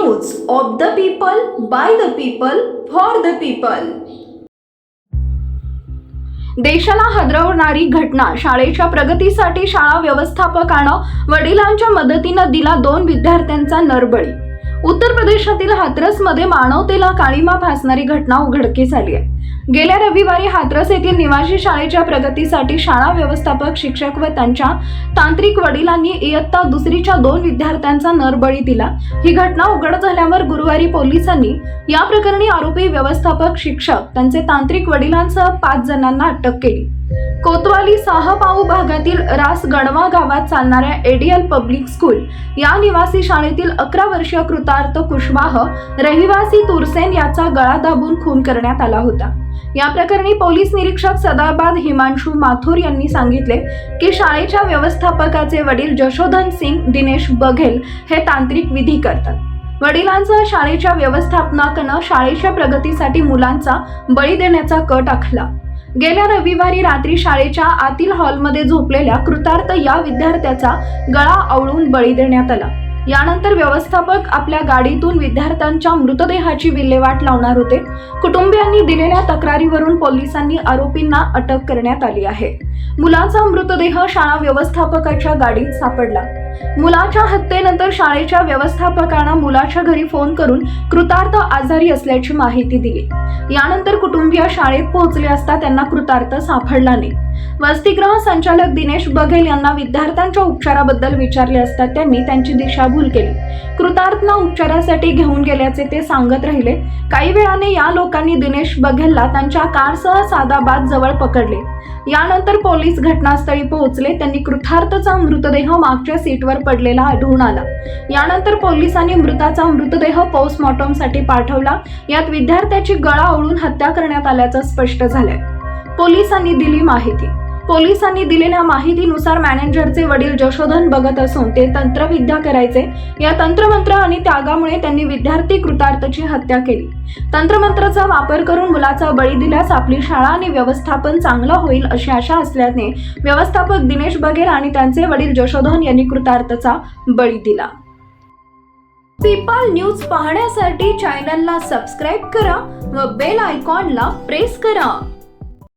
News of the people by the people for the people देशाला हदरवणारी घटना शाळेच्या प्रगतीसाठी शाळा व्यवस्थापकानं वडिलांच्या मदतीनं दिला दोन विद्यार्थ्यांचा नरबळी. उत्तर प्रदेशातील हाथरसमध्ये मानवतेला काळीमा फासणारी घटना उघडकीस आली आहे. गेल्या रविवारी हाथरस येथील निवासी शाळेच्या प्रगतीसाठी शाळा व्यवस्थापक शिक्षक व त्यांच्या तांत्रिक वडिलांनी इयत्ता दुसरीच्या दोन विद्यार्थ्यांचा नरबळी दिला. ही घटना उघड झाल्यावर गुरुवारी पोलिसांनी या प्रकरणी आरोपी व्यवस्थापक शिक्षक त्यांचे तांत्रिक वडिलांसह पाच जणांना अटक केली. कोतवाली साहपाऊ भागातील रास गणवा गावात चालणाऱ्या एडीएल पब्लिक स्कूल या निवासी शाळेतील अकरा वर्षीय कृतार्थ कुशवाह रहिवासी तुरसेन याचा गळा दाबून खून करण्यात आला होता. या प्रकरणी पोलीस निरीक्षक सदाबाद हिमांशू माथुर यांनी सांगितले की शाळेच्या व्यवस्थापकाचे वडील जशोधन सिंग दिनेश बघेल हे तांत्रिक विधी करतात. वडिलांचा शाळेच्या व्यवस्थापनाकनं शाळेच्या प्रगतीसाठी मुलांचा बळी देण्याचा कट आखला. गेल्या रविवारी रात्री शाळेच्या आतील हॉलमध्ये झोपलेल्या कृतार्थ या विद्यार्थ्याचा गळा आवळून बळी देण्यात आला. यानंतर व्यवस्थापक आपल्या गाडीतून विद्यार्थ्यांच्या मृतदेहाची विल्हेवाट लावणार होते. कुटुंबियांनी दिलेल्या तक्रारीवरून पोलिसांनी आरोपींना अटक करण्यात आली आहे. मुलाचा मृतदेह शाळा व्यवस्थापकाच्या गाडीत सापडला. मुलाच्या हत्येनंतर शाळेच्या व्यवस्थापकांना मुलाच्या घरी फोन करून कृतार्थ आजारी असल्याची माहिती दिली. यानंतर कुटुंबीय शाळेत पोहोचले असता त्यांना कृतार्थ सापडला नाही. वसतिगृह संचालक दिनेश बघेल यांना विद्यार्थ्यांच्या उपचाराबद्दल विचारले असता त्यांनी त्यांची दिशाभूल केली. कृतार्थना उपचारासाठी घेऊन गेल्याचे ते सांगत राहिले. काही वेळाने या लोकांनी दिनेश बघेलला त्यांच्या कारसह सादाबाद जवळ पकडले. यानंतर पोलीस घटनास्थळी पोहोचले. त्यांनी कृथार्थचा मृतदेह मागच्या सीटवर पडलेला आढळून आला. यानंतर पोलिसांनी मृताचा मृतदेह पोस्टमॉर्टमसाठी पाठवला. यात विद्यार्थ्याची गळा ओळून हत्या करण्यात आल्याचं स्पष्ट झालंय. पोलिसांनी दिली माहिती. पोलिसांनी दिलेल्या माहितीनुसार मॅनेजरचे वडील जशोधन बघत असून ते तंत्रविद्या करायचे. या तंत्रमंत्र आणि त्यागामुळे त्यांनी विद्यार्थी कृतार्थची हत्या केली. तंत्रमंत्राचा वापर करून मुलाचा बळी दिल्यास आपली शाळा आणि व्यवस्थापन चांगलं होईल अशी आशा असल्याने व्यवस्थापक दिनेश बघेल आणि त्यांचे वडील जशोधन यांनी कृतार्थचा बळी दिला. पीपल न्यूज पाहण्यासाठी चॅनलला सबस्क्राईब करा व बेल आयकॉनला प्रेस करा.